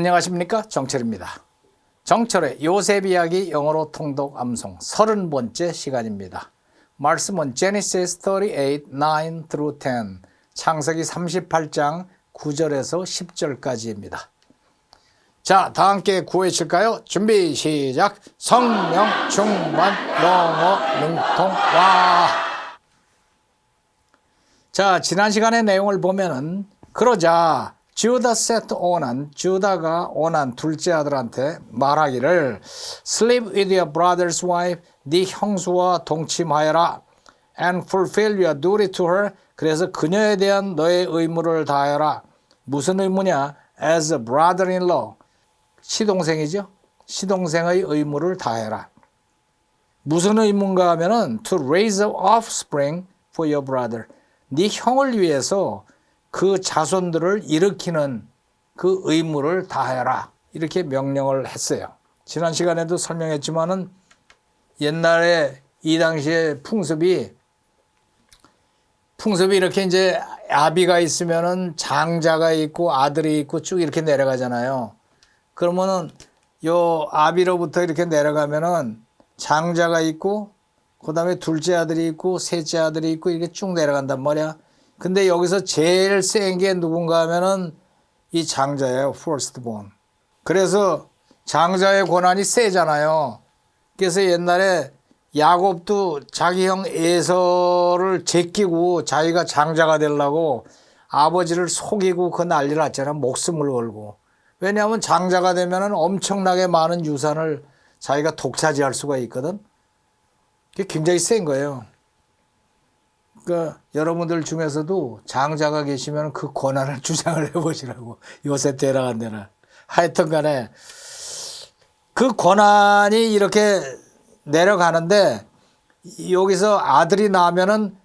안녕하십니까 정철입니다. 정철의 요셉 이야기 영어로 통독 암송 30번째 시간입니다. 말씀은 Genesis 38, 9 through 10 창세기 38장 9절에서 10절까지입니다. 자, 다 함께 구해칠까요? 준비 시작. 성령 충만 영어 능통 와. 자, 지난 시간의 내용을 보면은 그러자 주다 세트 오난 주다가 오난 둘째 아들한테 말하기를 sleep with your brother's wife 네 형수와 동침하여라 and fulfill your duty to her 그래서 그녀에 대한 너의 의무를 다하여라 무슨 의무냐 as a brother-in-law 시동생이죠 시동생의 의무를 다해라 무슨 의무인가 하면은 to raise offspring for your brother 네 형을 위해서 그 자손들을 일으키는 그 의무를 다해라. 이렇게 명령을 했어요. 지난 시간에도 설명했지만은 옛날에 이 당시에 풍습이 풍습이 이렇게 이제 아비가 있으면은 장자가 있고 아들이 있고 쭉 이렇게 내려가잖아요. 그러면은 요 아비로부터 이렇게 내려가면은 장자가 있고 그다음에 둘째 아들이 있고 셋째 아들이 있고 이렇게 쭉 내려간단 말이야. 근데 여기서 제일 센 게 누군가 하면은 이 장자예요. firstborn. 그래서 장자의 권한이 세잖아요. 그래서 옛날에 야곱도 자기 형 에서를 제끼고 자기가 장자가 되려고 아버지를 속이고 그 난리 났잖아. 목숨을 걸고. 왜냐하면 장자가 되면은 엄청나게 많은 유산을 자기가 독차지할 수가 있거든. 그게 굉장히 센 거예요. 그러니까 여러분들 중에서도 장자가 계시면 그 권한을 주장을 해보시라고. 요새 대라간 데나. 하여튼 간에 그 권한이 이렇게 내려가는데 여기서 아들이 나면은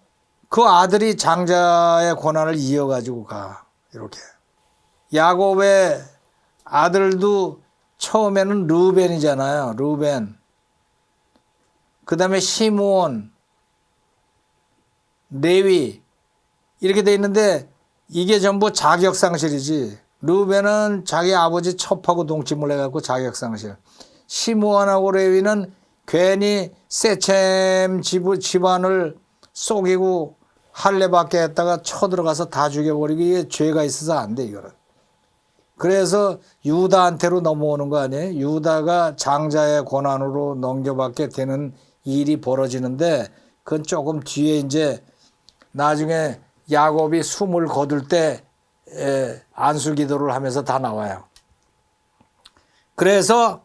그 아들이 장자의 권한을 이어가지고 가. 이렇게. 야곱의 아들도 처음에는 루벤이잖아요. 루벤. 그 다음에 시므온 레위 이렇게 돼 있는데 이게 전부 자격상실이지. 루벤은 자기 아버지 첩하고 동침을 해갖고 자격상실. 시므온하고 레위는 괜히 세쳄 집안을 속이고 할례받게 했다가 쳐들어가서 다 죽여버리고 이게 죄가 있어서 안 돼 이거는. 그래서 유다한테로 넘어오는 거 아니에요? 유다가 장자의 권한으로 넘겨받게 되는 일이 벌어지는데 그건 조금 뒤에 이제 나중에 야곱이 숨을 거둘 때 안수 기도를 하면서 다 나와요. 그래서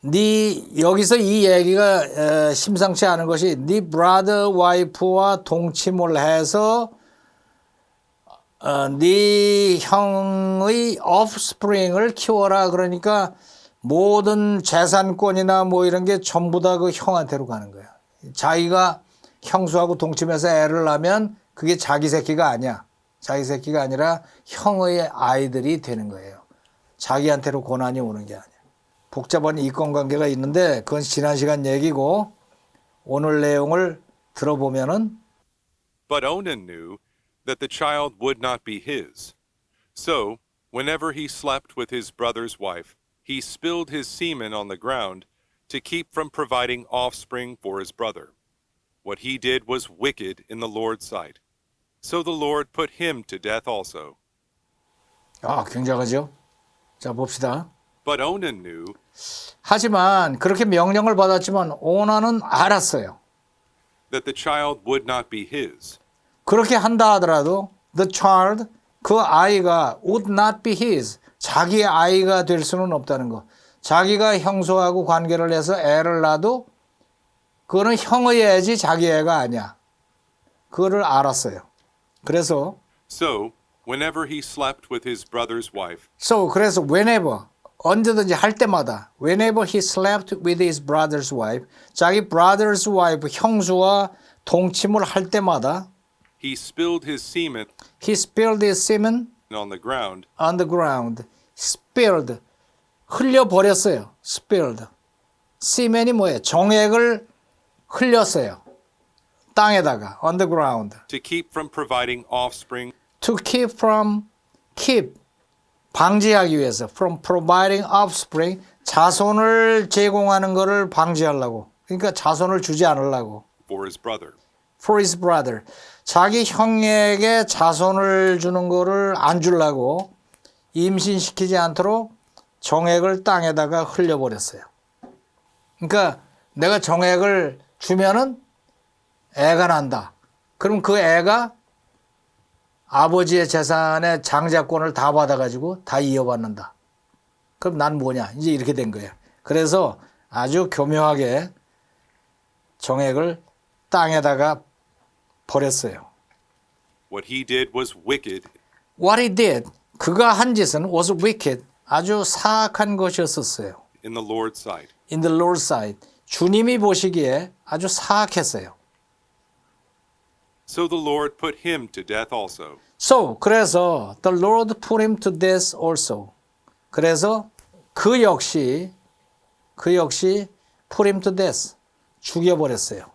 네 여기서 이 얘기가 심상치 않은 것이 네 브라더 와이프와 동침을 해서 어, 네 형의 offspring을 키워라 그러니까 모든 재산권이나 뭐 이런 게 전부 다 그 형한테로 가는 거야. 자기가 형수하고 동침해서 애를 낳으면 그게 자기 새끼가 아니야. 자기 새끼가 아니라 형의 아이들이 되는 거예요. 자기한테로 고난이 오는 게 아니야. 복잡한 이권 관계가 있는데 그건 지난 시간 얘기고 오늘 내용을 들어보면은 But Onan knew that the child would not be his. So, whenever he slept with his brother's wife, he spilled his semen on the ground to keep from providing offspring for his brother. What he did was wicked in the Lord's sight. So the Lord put him to death also. 아 굉장하죠. 자 봅시다. But Onan knew 하지만 그렇게 명령을 받았지만 오나는 알았어요. that the child would not be his. 그렇게 한다 하더라도 the child 그 아이가 would not be his 자기의 아이가 될 수는 없다는 거. 자기가 형수하고 관계를 해서 애를 낳아도 그거는 형의 애지 자기 애가 아니야. 그거를 알았어요. 그래서 So, whenever he slept with his brother's wife, so 그래서 whenever 언제든지 할 때마다 whenever he slept with his brother's wife 자기 brother's wife 형수와 동침을 할 때마다 he spilled his semen he spilled his semen on the ground on the ground. spilled 흘려 버렸어요. spilled. semen이 뭐예요? 정액을 흘렸어요. 땅에다가 on the ground. to keep from providing offspring to keep from keep 방지하기 위해서 from providing offspring 자손을 제공하는 것을 방지하려고 그러니까 자손을 주지 않으려고 for his brother. for his brother 자기 형에게 자손을 주는 거를 안 주려고 임신시키지 않도록 정액을 땅에다가 흘려버렸어요. 그러니까 내가 정액을 주면은 애가 난다. 그럼 그 애가 아버지의 재산의 장자권을 다 받아가지고 다 이어받는다. 그럼 난 뭐냐? 이제 이렇게 된 거예요. 그래서 아주 교묘하게 정액을 땅에다가 버렸어요. What he did was wicked What he did, 그가 한 짓은 was wicked, 아주 사악한 것이었었어요. in the Lord's sight. In the Lord's sight, 주님이 보시기에 아주 사악했어요. So the Lord put him to death also. So, 그래서 the Lord put him to death also. 그래서 그 역시 그 역시 put him to death 죽여 버렸어요.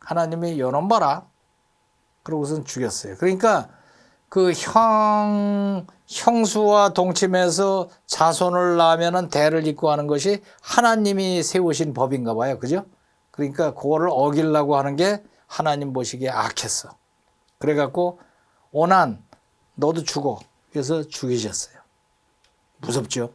하나님이 요놈 봐라. 그러고선 죽였어요. 그러니까 그 형 형수와 동침해서 자손을 낳으면은 대를 잇고 하는 것이 하나님이 세우신 법인가 봐요. 그죠? 그러니까 그거를 어기려고 하는 게 하나님 보시기에 악했어. 그래 갖고 오난 너도 죽어. 그래서 죽이셨어요. 무섭죠?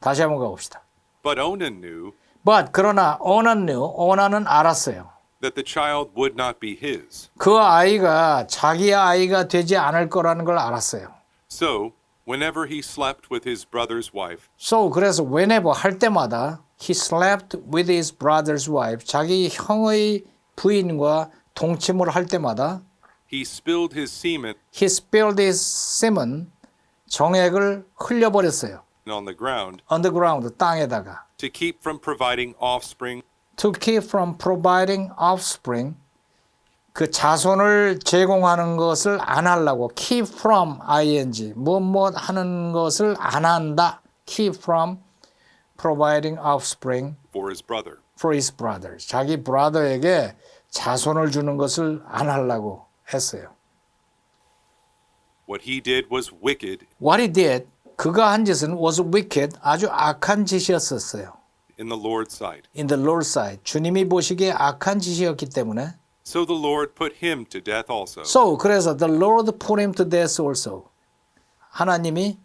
다시 한번 가봅시다. But Onan knew But 그러나 오난 knew, 오난은 알았어요. that the child would not be his. 그 아이가 자기의 아이가 되지 않을 거라는 걸 알았어요. So, whenever he slept with his brother's wife, So 그래서 whenever 할 때마다 he slept with his brother's wife 자기 형의 부인과 동침을 할 때마다 he spilled his semen he spilled his semen 정액을 흘려버렸어요. on the ground on the ground 땅에다가 to keep from providing offspring to keep from providing offspring 그 자손을 제공하는 것을 안 하려고 keep from ing 뭐뭐 하는 것을 안 한다 keep from providing offspring for his brother. for his brother 자기 브라더에게 자손을 주는 것을 안 하려고 했어요. What he did was wicked What he did 그가 한 짓은 was wicked 아주 악한 짓이었었어요. in the Lord's sight. In the Lord's sight 주님이 보시기에 악한 짓이었기 때문에 So the Lord put him to death also. So 그래서 the Lord put him to death also. 하나님이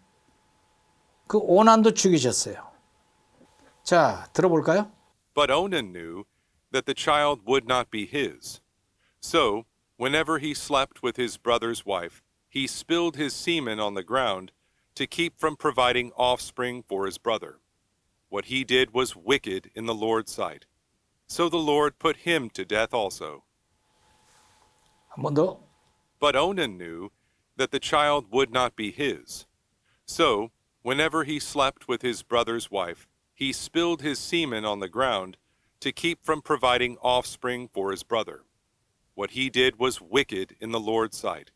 그 오난도 죽이셨어요. 자, 들어볼까요? But Onan knew that the child would not be his. So, whenever he slept with his brother's wife, he spilled his semen on the ground to keep from providing offspring for his brother. What he did was wicked in the Lord's sight. So the Lord put him to death also. 한 번 더. But Onan knew that the child would not be his. So, whenever he slept with his brother's wife, he spilled his semen on the ground to keep from providing offspring for his brother. What he did was wicked in the Lord's sight.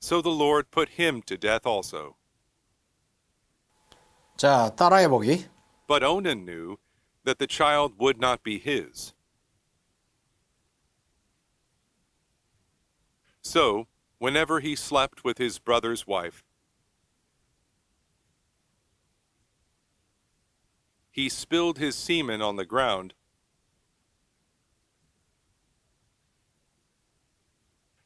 So the Lord put him to death also. 자, 따라해 보기. But Onan knew that the child would not be his. So, whenever he slept with his brother's wife, he spilled his semen on the ground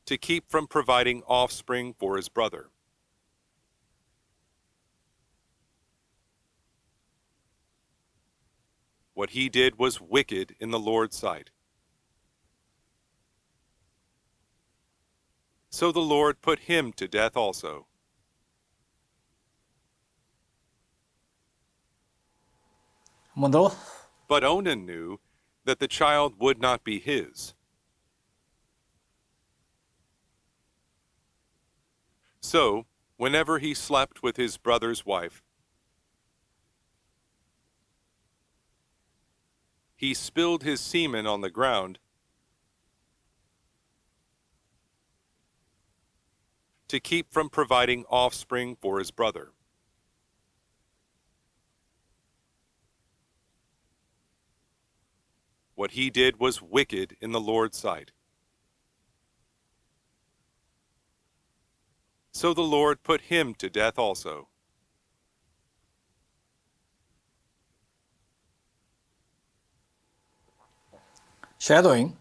to keep from providing offspring for his brother. What he did was wicked in the Lord's sight. So the Lord put him to death also. But Onan knew that the child would not be his. So, whenever he slept with his brother's wife, he spilled his semen on the ground to keep from providing offspring for his brother. What he did was wicked in the Lord's sight. So the Lord put him to death also. Shadowing.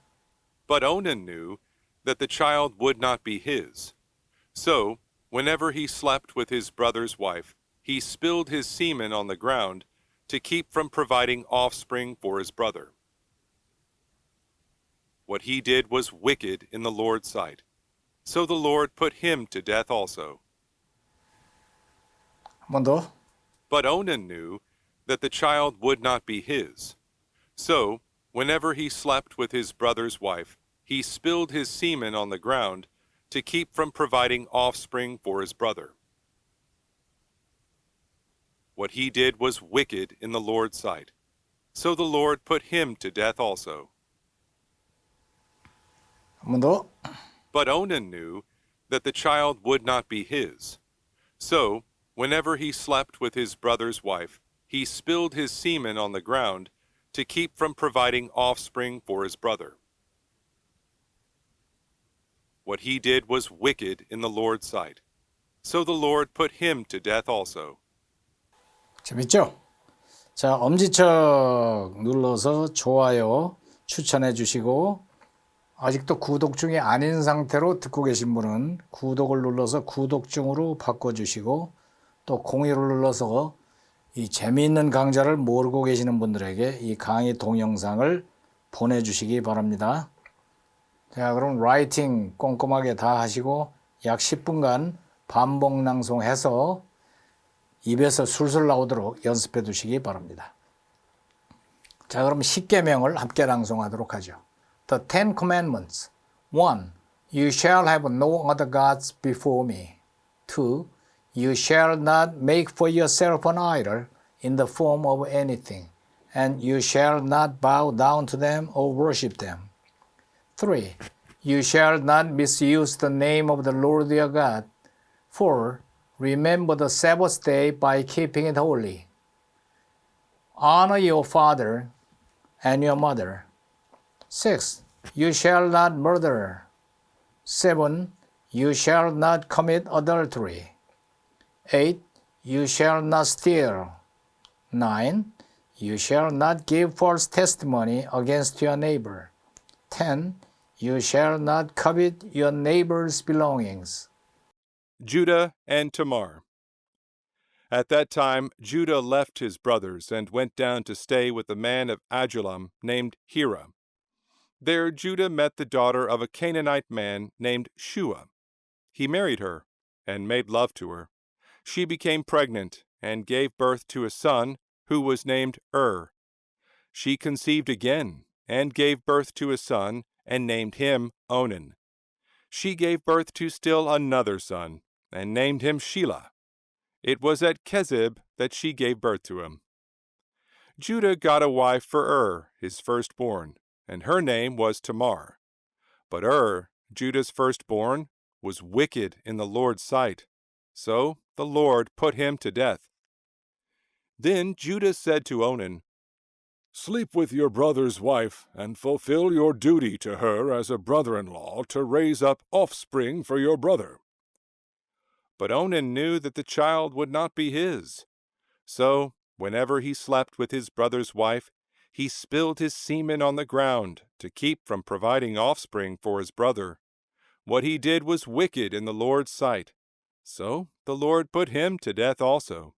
But Onan knew that the child would not be his. So, whenever he slept with his brother's wife, he spilled his semen on the ground to keep from providing offspring for his brother. What he did was wicked in the Lord's sight. So the Lord put him to death also. But Onan knew that the child would not be his. So, whenever he slept with his brother's wife, he spilled his semen on the ground to keep from providing offspring for his brother. What he did was wicked in the Lord's sight, so the Lord put him to death also. But Onan knew that the child would not be his. So, whenever he slept with his brother's wife, he spilled his semen on the ground to keep from providing offspring for his brother. What he did was wicked in the Lord's sight. So the Lord put him to death also. 재밌죠? 자, 엄지척 눌러서 좋아요 추천해 주시고 아직도 구독 중이 아닌 상태로 듣고 계신 분은 구독을 눌러서 구독 중으로 바꿔 주시고 또 공유를 눌러서 이 재미있는 강좌를 모르고 계시는 분들에게 이 강의 동영상을 보내 주시기 바랍니다. 자, 그럼 라이팅 꼼꼼하게 다 하시고 약 10분간 반복 낭송해서 입에서 술술 나오도록 연습해 두시기 바랍니다. 자, 그럼 10계명을 함께 낭송하도록 하죠. The Ten Commandments. 1. You shall have no other gods before me. 2. You shall not make for yourself an idol in the form of anything, and you shall not bow down to them or worship them. 3. You shall not misuse the name of the Lord your God. 4. Remember the Sabbath day by keeping it holy. Honor your father and your mother. 6. You shall not murder. 7. You shall not commit adultery. 8. You shall not steal. 9. You shall not give false testimony against your neighbor. 10. You shall not covet your neighbor's belongings. Judah and Tamar. At that time, Judah left his brothers and went down to stay with a man of Adullam named Hira. There, Judah met the daughter of a Canaanite man named Shua. He married her and made love to her. She became pregnant and gave birth to a son who was named Ur. She conceived again and gave birth to a son and named him Onan. She gave birth to still another son and named him Shelah. It was at Kezib that she gave birth to him. Judah got a wife for Ur, his firstborn, and her name was Tamar. But Ur, Judah's firstborn, was wicked in the Lord's sight, so the Lord put him to death. Then Judah said to Onan, Sleep with your brother's wife, and fulfill your duty to her as a brother in law to raise up offspring for your brother. But Onan knew that the child would not be his. So, whenever he slept with his brother's wife, he spilled his semen on the ground to keep from providing offspring for his brother. What he did was wicked in the Lord's sight. So the Lord put him to death also.